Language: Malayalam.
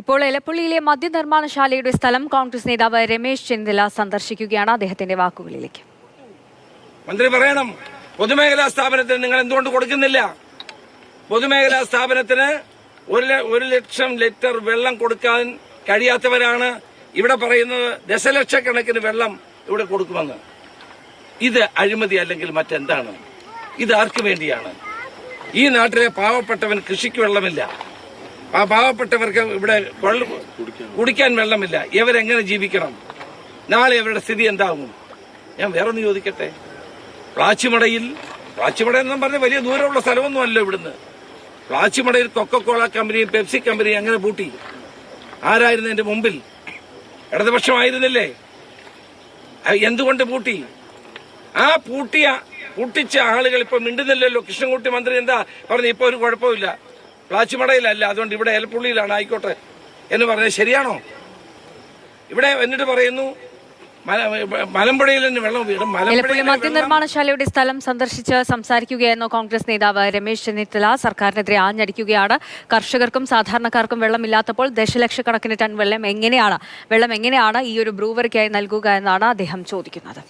ഇപ്പോൾ എലപ്പള്ളിയിലെ മദ്യനിർമ്മാണശാലയുടെ സ്ഥലം കോൺഗ്രസ് നേതാവ് രമേശ് ചെന്നിത്തല സന്ദർശിക്കുകയാണ് അദ്ദേഹത്തിന്റെ വാക്കുകളിലേക്ക്. മന്ത്രി പറയണം പൊതുമേഖലാ സ്ഥാപനത്തിന് നിങ്ങൾ എന്തുകൊണ്ട് കൊടുക്കുന്നില്ല? പൊതുമേഖലാ സ്ഥാപനത്തിന് ഒരു ലക്ഷം ലിറ്റർ വെള്ളം കൊടുക്കാൻ കഴിയാത്തവരാണ് ഇവിടെ പറയുന്നത്. ദശലക്ഷക്കണക്കിന് വെള്ളം ഇവിടെ കൊടുക്കുമെന്ന്. ഇത് അഴിമതി അല്ലെങ്കിൽ മറ്റെന്താണ്? ഇത് ആർക്കു വേണ്ടിയാണ്? ഈ നാട്ടിലെ പാവപ്പെട്ടവൻ കൃഷിക്ക് വെള്ളമില്ല. ആ പാവപ്പെട്ടവർക്ക് ഇവിടെ കുടിക്കാൻ വെള്ളമില്ല. ഇവരെങ്ങനെ ജീവിക്കണം? നാളെ ഇവരുടെ സ്ഥിതി എന്താകും ഞാൻ വേറൊന്ന് ചോദിക്കട്ടെ? പ്ലാച്ചിമടയിൽ പ്ലാച്ചിമട എന്നും പറഞ്ഞ വലിയ ദൂരമുള്ള സ്ഥലമൊന്നും അല്ല ഇവിടുന്ന്. പ്ലാച്ചിമടയിൽ കൊക്കക്കോള കമ്പനിയും പെപ്സി കമ്പനിയും അങ്ങനെ പൂട്ടി. ആരായിരുന്നു എന്റെ മുമ്പിൽ? ഇടതുപക്ഷമായിരുന്നില്ലേ? എന്തുകൊണ്ട് പൂട്ടി? ആ പൂട്ടിയ പൂട്ടിച്ച ആളുകൾ ഇപ്പൊ മിണ്ടുന്നില്ലല്ലോ. കൃഷ്ണൻകുട്ടി മന്ത്രി എന്താ പറഞ്ഞു? ഇപ്പൊ ഒരു കുഴപ്പമില്ല പ്ലാച്ചിമടയിലല്ല അതുകൊണ്ട് ഇവിടെ ഏലപ്പുള്ളിയിലാണ് ആയിക്കോട്ടെ എന്ന് പറഞ്ഞത് ശരിയാണോ? ഇവിടെ എന്നിട്ട് പറയുന്നു മല- മലമ്പുഴയിൽ തന്നെ വെള്ളം മദ്യനിർമ്മാണശാലയുടെ സ്ഥലം സന്ദർശിച്ച് സംസാരിക്കുകയായിരുന്നു കോൺഗ്രസ് നേതാവ് രമേശ് ചെന്നിത്തല. സർക്കാരിനെതിരെ ആഞ്ഞടിക്കുകയാണ്. കർഷകർക്കും സാധാരണക്കാർക്കും വെള്ളമില്ലാത്തപ്പോൾ ദശലക്ഷക്കണക്കിന് ടൺ വെള്ളം എങ്ങനെയാണ് വെള്ളം എങ്ങനെയാണ് ഈ ഒരു ബ്രൂവറിക്കായി നൽകുക എന്നാണ് അദ്ദേഹം ചോദിക്കുന്നത്.